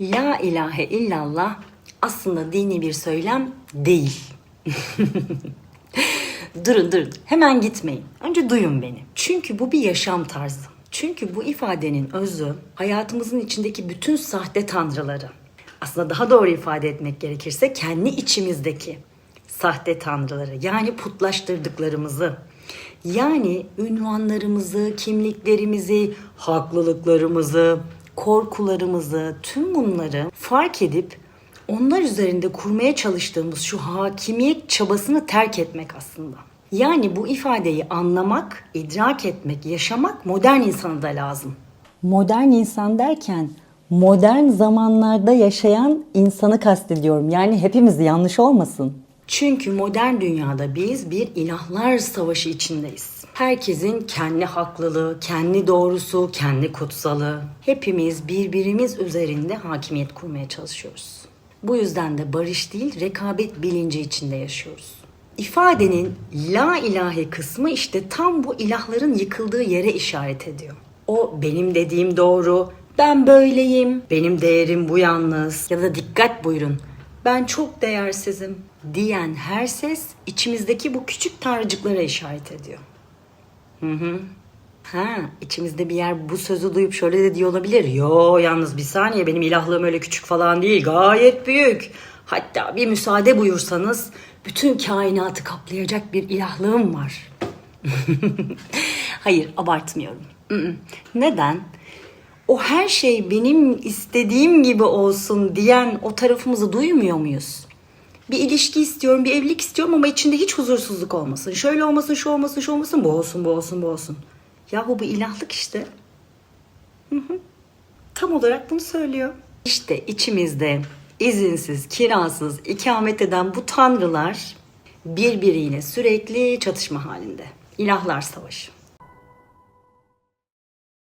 La ilahe illallah aslında dini bir söylem değil. durun durun hemen gitmeyin. Önce duyun beni. Çünkü bu bir yaşam tarzı. Çünkü bu ifadenin özü hayatımızın içindeki bütün sahte tanrıları. Aslında daha doğru ifade etmek gerekirse kendi içimizdeki sahte tanrıları yani putlaştırdıklarımızı yani ünvanlarımızı, kimliklerimizi, haklılıklarımızı, korkularımızı, tüm bunları fark edip onlar üzerinde kurmaya çalıştığımız şu hakimiyet çabasını terk etmek aslında. Yani bu ifadeyi anlamak, idrak etmek, yaşamak modern insana da lazım. Modern insan derken modern zamanlarda yaşayan insanı kastediyorum. Yani hepimiz yanlış olmasın. Çünkü modern dünyada biz bir ilahlar savaşı içindeyiz. Herkesin kendi haklılığı, kendi doğrusu, kendi kutsalı. Hepimiz birbirimiz üzerinde hakimiyet kurmaya çalışıyoruz. Bu yüzden de barış değil, rekabet bilinci içinde yaşıyoruz. İfadenin la ilahe kısmı işte tam bu ilahların yıkıldığı yere işaret ediyor. O benim dediğim doğru, ben böyleyim, benim değerim bu yalnız ya da dikkat buyurun ben çok değersizim diyen her ses içimizdeki bu küçük tanrıcıklara işaret ediyor. Hı hı. Ha, içimizde bir yer bu sözü duyup şöyle de diyor olabilir. Yo yalnız bir saniye benim ilahlığım öyle küçük falan değil. Gayet büyük. Hatta bir müsaade buyursanız bütün kainatı kaplayacak bir ilahlığım var. Hayır abartmıyorum. Neden? O her şey benim istediğim gibi olsun diyen o tarafımızı duymuyor muyuz? Bir ilişki istiyorum, bir evlilik istiyorum ama içinde hiç huzursuzluk olmasın. Şöyle olmasın, şu olmasın, şu olmasın, bu olsun, bu olsun, bu olsun. Yahu bu ilahlık işte. Hı hı. Tam olarak bunu söylüyor. İşte içimizde izinsiz, kirasız ikamet eden bu tanrılar birbiriyle sürekli çatışma halinde. İlahlar savaşı.